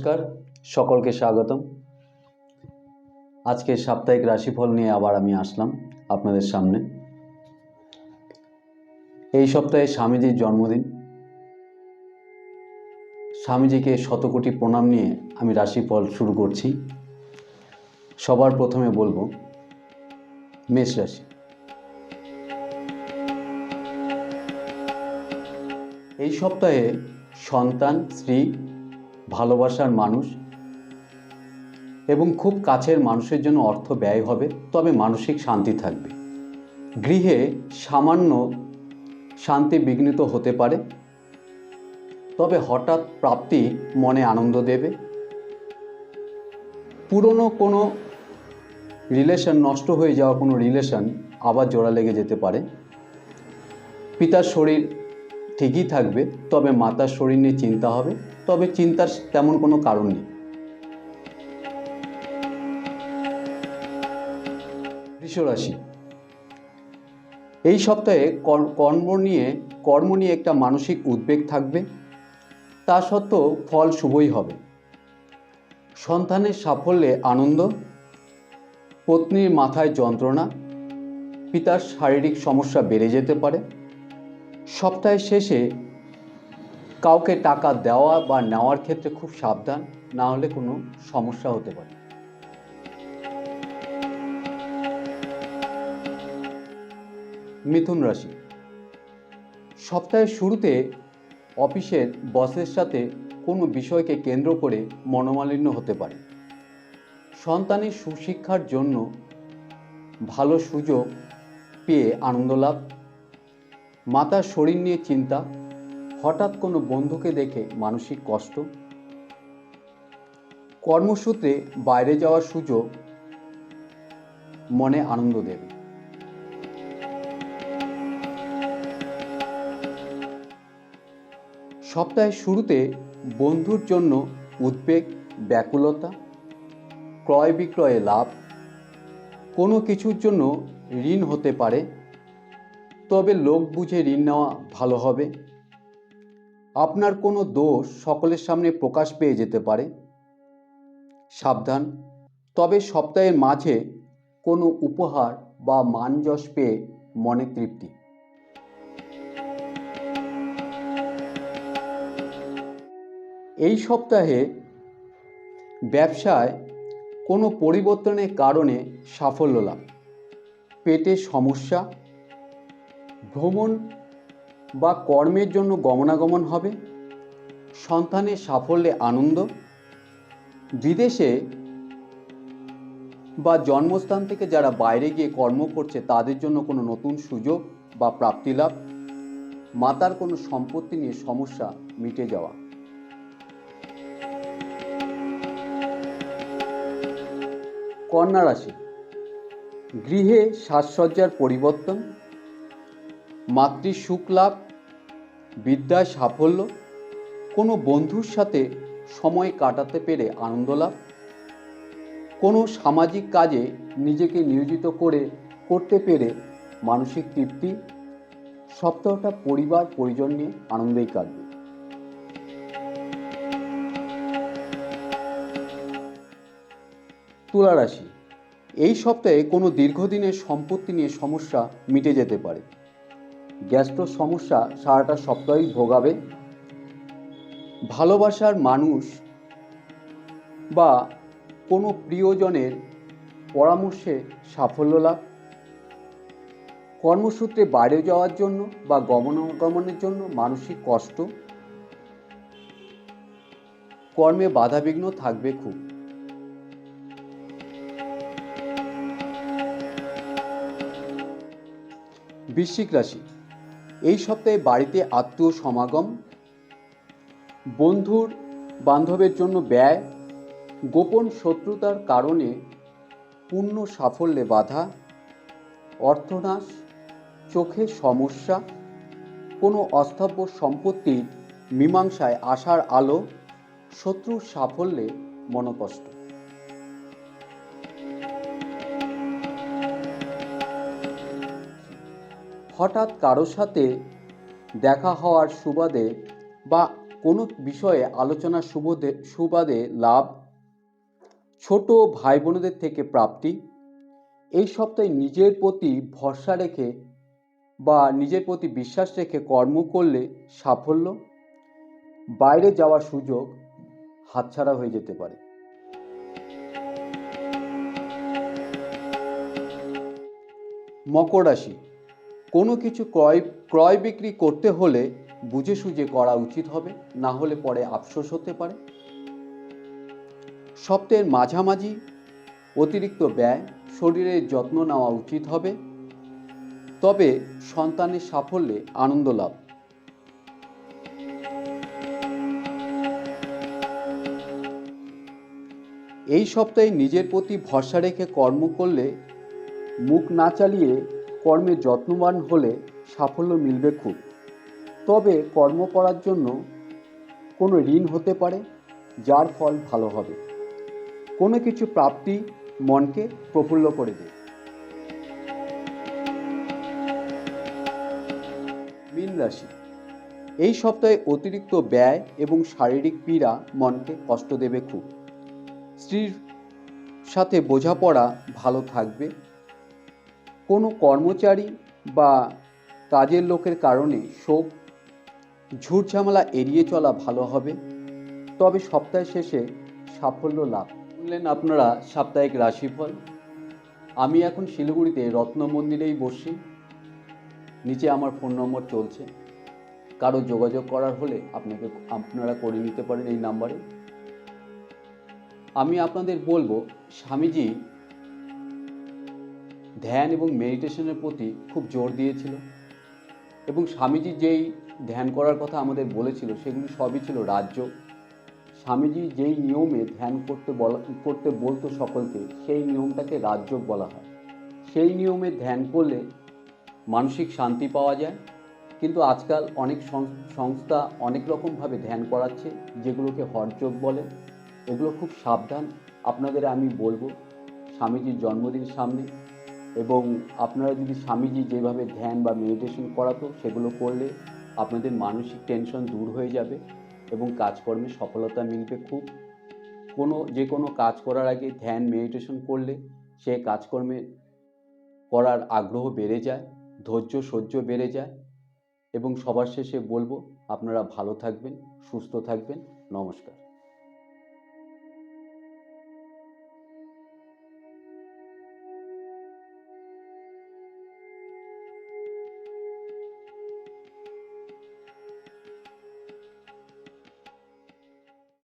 নমস্কার, সকলকে স্বাগতম। আজকে সাপ্তাহিক রাশিফল নিয়ে আবার আমি আসলাম আপনাদের সামনে। এই সপ্তাহে স্বামীজির জন্মদিন। স্বামীজিকে শতকোটি প্রণাম নিয়ে আমি রাশিফল শুরু করছি। সবার প্রথমে বলব, মেষ রাশি। এই সপ্তাহে সন্তান, স্ত্রী ভালোবাসার মানুষ এবং খুব কাছের মানুষের জন্য অর্থ ব্যয় হবে, তবে মানসিক শান্তি থাকবে। গৃহে সামান্য শান্তি বিঘ্নিত হতে পারে, তবে হঠাৎ প্রাপ্তি মনে আনন্দ দেবে। পুরনো কোনো রিলেশন, নষ্ট হয়ে যাওয়া কোনো রিলেশন আবার জোড়া লেগে যেতে পারে। পিতার শরীর ঠিকই থাকবে, তবে মাতার শরীর নিয়ে চিন্তা হবে। তবে চিন্তার তেমন কোনো কারণ নেই। বৃষরাশি। এই সপ্তাহে কর- কর্ম নিয়ে কর্ম নিয়ে একটা মানসিক উদ্বেগ থাকবে। তা সত্ত্বেও ফল শুভই হবে। সন্তানের সাফল্যে আনন্দ। পত্নীর মাথায় যন্ত্রণা। পিতার শারীরিক সমস্যা বেড়ে যেতে পারে। সপ্তাহের শেষে কাউকে টাকা দেওয়া বা নেওয়ার ক্ষেত্রে খুব সাবধান, না হলে কোনো সমস্যা হতে পারে। মিথুন রাশি। সপ্তাহের শুরুতে অফিসের বসের সাথে কোনো বিষয়কে কেন্দ্র করে মনোমালিন্য হতে পারে। সন্তানের সুশিক্ষার জন্য ভালো সুযোগ পেয়ে আনন্দ লাভ মাতার শরীর নিয়ে চিন্তা, হঠাৎ কোনো বন্ধুকে দেখে মানসিক কষ্ট। কর্মসূত্রে বাইরে যাওয়ার সুযোগ, মনে আনন্দ দেবে। সপ্তাহের শুরুতে বন্ধুর জন্য উদ্বেগ, ব্যাকুলতা, ক্রয় বিক্রয়ে লাভ, কোনো কিছুর জন্য ঋণ হতে পারে। তবে লোক বুঝে ঋণ নেওয়া ভালো হবে। আপনার কোনো দোষ সকলের সামনে প্রকাশ পেয়ে যেতে পারে। সাবধান, তবে সপ্তাহের মাঝে কোনো উপহার বা মান যশ পেয়ে মনে তৃপ্তি। এই সপ্তাহে ব্যবসায় কোনো পরিবর্তনের কারণে সাফল্য লাভ। পেটে সমস্যা ভ্রমণ বা কর্মের জন্য গমনাগমন হবে, সন্তানের সাফল্যে আনন্দ, বিদেশে বা জন্মস্থান থেকে যারা বাইরে গিয়ে কর্ম করছে, তাদের জন্য কোনো নতুন সুযোগ বা প্রাপ্তি লাভ, মাতার কোনো সম্পত্তি নিয়ে সমস্যা মিটে যাওয়া। কন্যা রাশি, গৃহে সাজসজ্জার পরিবর্তন মাতৃ সুখ লাভ বিদ্যায় সাফল্য, কোনো বন্ধুর সাথে সময় কাটাতে পেরে আনন্দ লাভ কোনো সামাজিক কাজে নিজেকে নিয়োজিত করে করতে পেরে মানসিক তৃপ্তি, সপ্তাহটা পরিবার, পরিজন নিয়ে আনন্দেই কাটবে। তুলা রাশি, এই সপ্তাহে কোনো দীর্ঘদিনের সম্পত্তি নিয়ে সমস্যা মিটে যেতে পারে। গ্যাস্ট্রো সমস্যা সারাটা সপ্তাহেই ভোগাবে। ভালোবাসার মানুষ বা কোনো প্রিয়জনের পরামর্শে সাফল্য লাভ। কর্মসূত্রে বাইরে যাওয়ার জন্য বা গমনাগমনের জন্য মানসিক কষ্ট। কর্মে বাধাবিঘ্ন থাকবে খুব। বৃশ্চিক রাশি। এই সপ্তাহে বাড়িতে আত্মীয় সমাগম, বন্ধুর বান্ধবের জন্য ব্যয়, গোপন শত্রুতার কারণে পূর্ণ সাফল্যে বাধা, অর্থনাশ চোখে সমস্যা, কোনো অস্থাব্য সম্পত্তির মীমাংসায় আসার আলো, শত্রুর সাফল্যে মনোকষ্ট। হঠাৎ কারোর সাথে দেখা হওয়ার সুবাদে বা কোনো বিষয়ে আলোচনার সুবোধে সুবাদে লাভ ছোট ভাই বোনদের থেকে প্রাপ্তি, এই সপ্তাহে নিজের প্রতি ভরসা রেখে বা নিজের প্রতি বিশ্বাস রেখে কর্ম করলে সাফল্য, বাইরে যাওয়ার সুযোগ হাতছাড়া হয়ে যেতে পারে। মকর রাশি কোনো কিছু ক্রয় ক্রয় বিক্রি করতে হলে বুঝে সুঝে করা উচিত হবে, না হলে পরে আফসোস হতে পারে। সপ্তাহের মাঝামাঝি অতিরিক্ত ব্যয় শরীরের যত্ন নেওয়া উচিত হবে, তবে সন্তানের সাফল্যে আনন্দ লাভ। এই সপ্তাহে নিজের প্রতি ভরসা রেখে কর্ম করলে মুখ না চালিয়ে কর্মে যত্নবান হলে সাফল্য মিলবে খুব। তবে কর্ম করার জন্য কোনো ঋণ হতে পারে, যার ফল ভালো হবে। কোনো কিছু প্রাপ্তি মনকে প্রফুল্ল করে দেয়। মীন রাশি। এই সপ্তাহে অতিরিক্ত ব্যয় এবং শারীরিক পীড়া মনকে কষ্ট দেবে খুব। স্ত্রীর সাথে বোঝাপড়া ভালো থাকবে কোনো কর্মচারী বা কাজের লোকের কারণে শোক, ঝুট ঝামেলা এড়িয়ে চলা ভালো হবে। তবে সপ্তাহ শেষে সাফল্য লাভ। শুনলেন আপনারা সাপ্তাহিক রাশিফল। আমি এখন শিলিগুড়িতে রত্ন মন্দিরেই বসছি নিচে আমার ফোন নম্বর চলছে। কারও যোগাযোগ করার হলে আপনাকে, আপনারা করে নিতে পারেন এই নাম্বারে। আমি আপনাদের বলব, স্বামীজি ধ্যান এবং মেডিটেশনের প্রতি খুব জোর দিয়েছিল। এবং স্বামীজি যেই ধ্যান করার কথা আমাদের বলেছিল, সেগুলি সবই ছিল রাজ্য। স্বামীজি যেই নিয়মে ধ্যান করতে বলা, করতে বলতো সকলকে, সেই নিয়মটাকে রাজযোগ বলা হয়। সেই নিয়মে ধ্যান করলে মানসিক শান্তি পাওয়া যায়। কিন্তু আজকাল অনেক সংস্থা অনেক রকমভাবে ধ্যান করাচ্ছে, যেগুলোকে হরযোগ বলে। এগুলো খুব সাবধান। আপনাদের আমি বলব, স্বামীজির জন্মদিন সামনে এবং আপনারা যদি স্বামীজি যেভাবে ধ্যান বা মেডিটেশন করাতো, সেগুলো করলে আপনাদের মানসিক টেনশন দূর হয়ে যাবে এবং কাজকর্মে সফলতা মিলবে খুব। কোনো, যে কোনো কাজ করার আগে ধ্যান মেডিটেশন করলে সে কাজকর্মে করার আগ্রহ বেড়ে যায়, ধৈর্য, সহ্য বেড়ে যায় এবং সবার শেষে বলব, আপনারা ভালো থাকবেন, সুস্থ থাকবেন। নমস্কার।